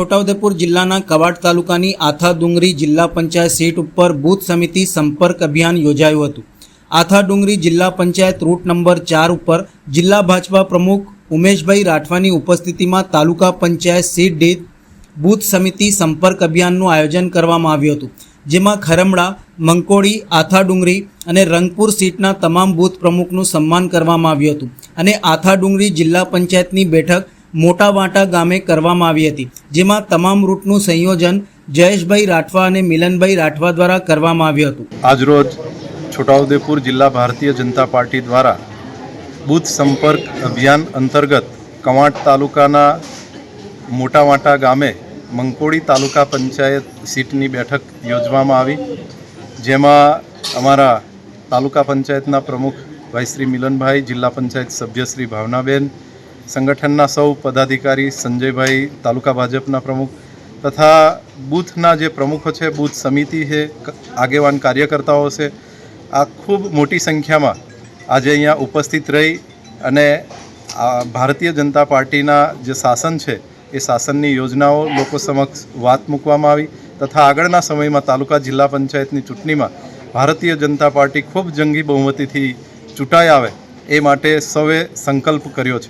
છોટાઉદેપુર જિલ્લાના કવાડ તાલુકાની આથા ડુંગરી જિલ્લા પંચાયત સીટ ઉપર બૂથ સમિતિ સંપર્ક અભિયાન યોજાયું હતું. આથા ડુંગરી જિલ્લા પંચાયત રૂટ નંબર ચાર ઉપર જિલ્લા ભાજપા પ્રમુખ ઉમેશભાઈ રાઠવાની ઉપસ્થિતિમાં તાલુકા પંચાયત સીટ દીઠ બૂથ સમિતિ સંપર્ક અભિયાનનું આયોજન કરવામાં આવ્યું હતું. જેમાં ખરમડા, મંકોડી આથા ડુંગરી અને રંગપુર સીટના તમામ બૂથ પ્રમુખનું સન્માન કરવામાં આવ્યું હતું અને આથા ડુંગરી જિલ્લા પંચાયતની બેઠક મોટા વાંટા ગામે કરવામાં આવી હતી, જેમાં તમામ રૂટનું સંયોજન જયેશભાઈ રાઠવા અને મિલનભાઈ રાઠવા દ્વારા કરવામાં આવ્યું હતું. આજરોજ છોટાઉદેપુર જિલ્લા ભારતીય જનતા પાર્ટી દ્વારા બૂથ સંપર્ક અભિયાન અંતર્ગત કવાંટ તાલુકાના મોટાવાંટા ગામે મંકોડી તાલુકા પંચાયત સીટની બેઠક યોજવામાં આવી, જેમાં અમારા તાલુકા પંચાયતના પ્રમુખ ભાઈ શ્રી મિલનભાઈ, જિલ્લા પંચાયત સભ્ય શ્રી ભાવનાબેન સંગઠનના સૌ પદાધિકારી સંજયભાઈ તાલુકા ભાજપના પ્રમુખ તથા બૂથના જે પ્રમુખો છે, બૂથ સમિતિ છે આગેવાન કાર્યકર્તાઓ છે, આ ખૂબ મોટી સંખ્યામાં આજે અહીંયા ઉપસ્થિત રહી અને ભારતીય જનતા પાર્ટીના જે શાસન છે, એ શાસનની યોજનાઓ લોકો સમક્ષ વાત મૂકવામાં આવી તથા આગળના સમયમાં તાલુકા જિલ્લા પંચાયતની ચૂંટણીમાં ભારતીય જનતા પાર્ટી ખૂબ જંગી બહુમતીથી ચૂંટાઈ આવે એ માટે સૌએ સંકલ્પ કર્યો છે.